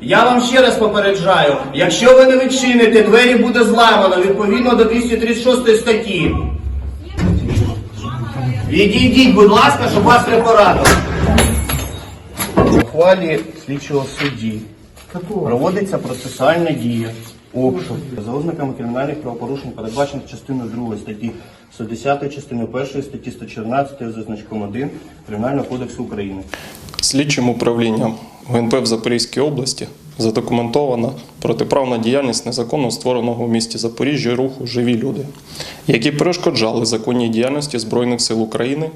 Я вам ще раз попереджаю, якщо ви не відчините, двері буде зламано відповідно до 236 статті. Відійдіть, будь ласка, щоб вас не порадили. Ухвалі слідчого судді проводиться процесуальна дія. Обшук за ознаками кримінальних правопорушень, передбачених частиною 2 статті 110, частиною 1 статті 114 за значком 1 Кримінального кодексу України. Слідчим управлінням ГНП в Запорізькій області задокументована протиправна діяльність незаконно створеного в місті Запоріжжя руху Живі люди, які перешкоджали законній діяльності Збройних сил України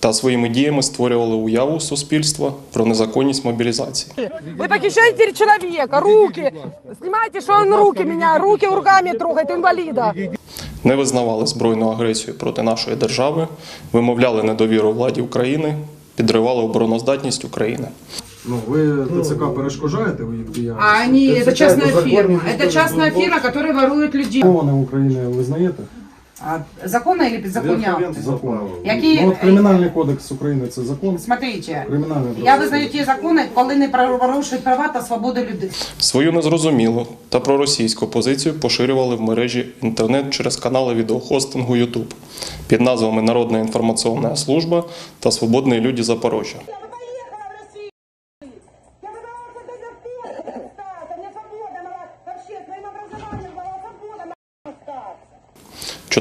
та своїми діями створювали уяву суспільства про незаконність мобілізації. Вы похищаете человека, руки. Снимайте, что он руки меня, руки руками трогает, инвалида. не визнавали збройну агресію проти нашої держави, вимовляли недовіру владі України, підривали обороноздатність України. Ну, ви ТЦК перешкоджаєте ви їх діяльність? А они, это ТЦК частная законні фирма. структури Это частная фирма, которая ворует людей. Закони України визнаєте? А законно или беззаконие? Закон. Які- Ну, от Кримінальний кодекс України це закон. Смотрите, Кримінальний я визнаю ті закони, коли не порушують права та свободи людей. Свою незрозумілу та проросійську позицію поширювали в мережі інтернет через канали відеохостингу YouTube під назвами Народна інформаційна служба та Свободні люди Запорожжя.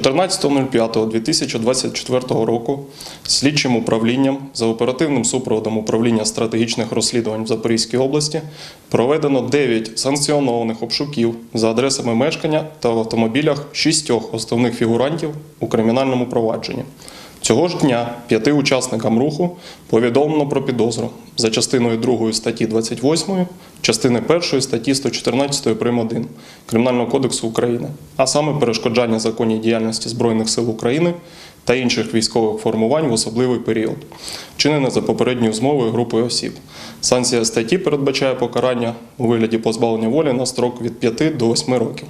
14.05.2024 року слідчим управлінням за оперативним супроводом управління стратегічних розслідувань в Запорізькій області проведено 9 санкціонованих обшуків за адресами мешкання та в автомобілях шістьох основних фігурантів у кримінальному провадженні. Цього ж дня п'яти учасникам руху повідомлено про підозру за частиною 2 статті 28, частини 1 статті 114 прим. 1 Кримінального кодексу України, а саме перешкоджання законній діяльності Збройних сил України та інших військових формувань в особливий період, вчинене за попередньою змовою групою осіб. Санкція статті передбачає покарання у вигляді позбавлення волі на строк від 5 до 8 років.